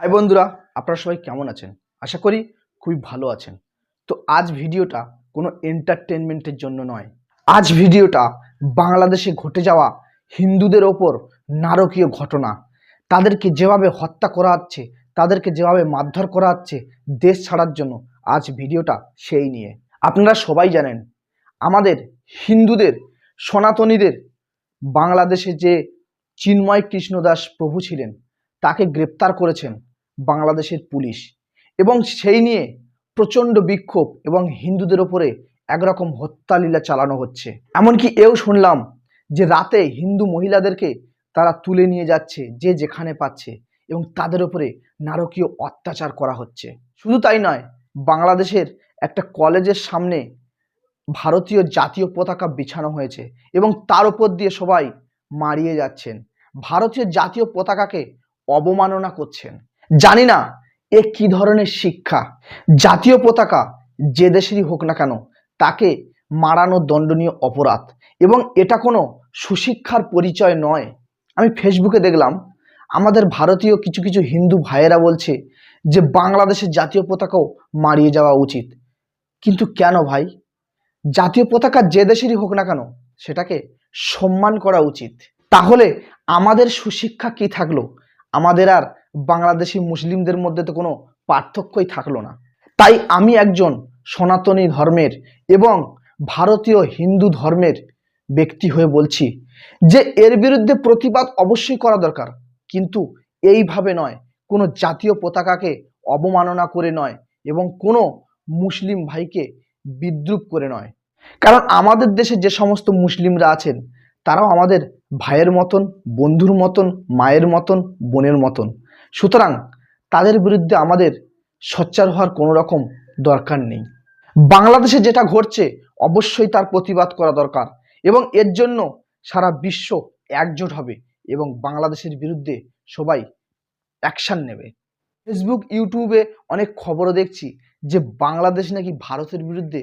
High বন্ধুরা, আপনারা সবাই কেমন আছেন? আশা করি খুবই ভালো আছেন। তো আজ ভিডিওটা কোনো এন্টারটেনমেন্টের জন্য নয়। আজ ভিডিওটা বাংলাদেশে ঘটে যাওয়া হিন্দুদের ওপর নারকীয় ঘটনা। তাদেরকে যেভাবে হত্যা করা হচ্ছে, তাদেরকে যেভাবে মারধর করা হচ্ছে, দেশ ছাড়ার জন্য আজ ভিডিওটা সেই নিয়ে। আপনারা সবাই জানেন, আমাদের হিন্দুদের, সনাতনীদের, বাংলাদেশে যে চিন্ময় কৃষ্ণদাস প্রভু ছিলেন, তাকে গ্রেপ্তার করেছেন বাংলাদেশের পুলিশ। এবং সেই নিয়ে প্রচণ্ড বিক্ষোভ এবং হিন্দুদের ওপরে একরকম হত্যালীলা চালানো হচ্ছে। এমনকি এও শুনলাম যে রাতে হিন্দু মহিলাদেরকে তারা তুলে নিয়ে যাচ্ছে যে যেখানে পাচ্ছে এবং তাদের উপরে নারকীয় অত্যাচার করা হচ্ছে। শুধু তাই নয়, বাংলাদেশের একটা কলেজের সামনে ভারতীয় জাতীয় পতাকা বিছানো হয়েছে এবং তার উপর দিয়ে সবাই মারিয়ে যাচ্ছেন। ভারতীয় জাতীয় পতাকাকে অবমাননা করছেন। জানি না এ কি ধরনের শিক্ষা। জাতীয় পতাকা যে দেশেরই হোক না কেন, তাকে মারানো দণ্ডনীয় অপরাধ। এবং এটা কোনো সুশিক্ষার পরিচয় নয়। আমি ফেসবুকে দেখলাম, আমাদের ভারতীয় কিছু কিছু হিন্দু ভাইয়েরা বলছে যে বাংলাদেশের জাতীয় পতাকাও মারিয়ে যাওয়া উচিত। কিন্তু কেন ভাই? জাতীয় পতাকা যে দেশেরই হোক না কেন, সেটাকে সম্মান করা উচিত। তাহলে আমাদের সুশিক্ষা কি থাকল? আমাদের আর বাংলাদেশি মুসলিমদের মধ্যে তো কোনো পার্থক্যই থাকল না। তাই আমি একজন সনাতনী ধর্মের এবং ভারতীয় হিন্দু ধর্মের ব্যক্তি হয়ে বলছি যে এর বিরুদ্ধে প্রতিবাদ অবশ্যই করা দরকার। কিন্তু এইভাবে নয়, কোনো জাতীয় পতাকাকে অবমাননা করে নয় এবং কোনো মুসলিম ভাইকে বিদ্রুপ করে নয়। কারণ আমাদের দেশে যে সমস্ত মুসলিমরা আছেন, তারাও আমাদের ভাইয়ের মতন, বন্ধুর মতন, মায়ের মতন, বোনের মতন। সুতরাং তাদের বিরুদ্ধে আমাদের সোচ্চার হওয়ার কোনো রকম দরকার নেই। বাংলাদেশে যেটা ঘটছে, অবশ্যই তার প্রতিবাদ করা দরকার এবং এর জন্য সারা বিশ্ব একজোট হবে এবং বাংলাদেশের বিরুদ্ধে সবাই অ্যাকশান নেবে। ফেসবুক, ইউটিউবে অনেক খবরও দেখছি যে বাংলাদেশ নাকি ভারতের বিরুদ্ধে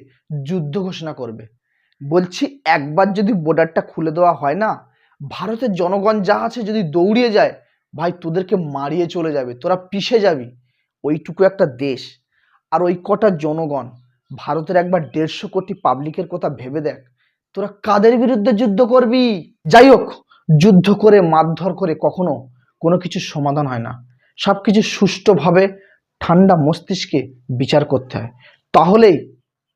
যুদ্ধ ঘোষণা করবে। বলছি, একবার যদি বর্ডারটা খুলে দেওয়া হয় না, ভারতের জনগণ যা আছে যদি দৌড়িয়ে যায় ভাই, তোদেরকে মারিয়ে চলে যাবে, তোরা পিষে যাবি। ওইটুকু একটা দেশ। আর ওই কটা জনগণ, ভারতের একবার দেড়শো কোটি পাবলিকের কথা ভেবে দেখ, তোরা কাদের বিরুদ্ধে যুদ্ধ করবি? যাই হোক, যুদ্ধ করে, মারধর করে কখনো কোনো কিছু সমাধান হয় না। সব কিছু সুষ্ঠুভাবে ঠান্ডা মস্তিষ্কে বিচার করতে হয়। তাহলেই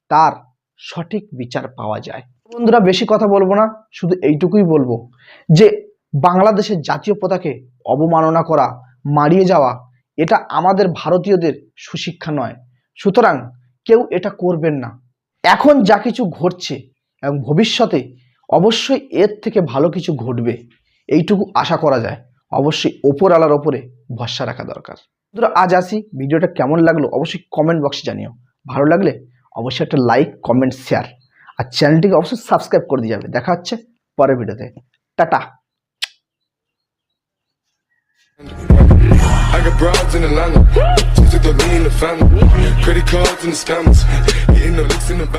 তার সঠিক বিচার পাওয়া যায়। বন্ধুরা, বেশি কথা বলব না, শুধু এইটুকুই বলব যে বাংলাদেশের জাতীয় পতাকে অবমাননা করা, মারিয়ে যাওয়া, এটা আমাদের ভারতীয়দের সুশিক্ষা নয়। সুতরাং কেউ এটা করবেন না। এখন যা কিছু ঘটছে এবং ভবিষ্যতে অবশ্যই এর থেকে ভালো কিছু ঘটবে, এইটুকু আশা করা যায়। অবশ্যই ওপরওয়ালার ওপরে ভরসা রাখা দরকার। বন্ধুরা, আজ আসি। ভিডিওটা কেমন লাগল অবশ্যই কমেন্ট বক্সে জানিও। ভালো লাগলে অবশ্যই একটা লাইক কমেন্ট শেয়ার আর চ্যানেলটিকে অবশ্যই সাবস্ক্রাইব করে দিয়ে যাবে। দেখা হচ্ছে পরের ভিডিওতে। Ta ta. I got broads in Atlanta. Just took the lean in the family. Credit cards and the scammers. Hitting the licks in the back.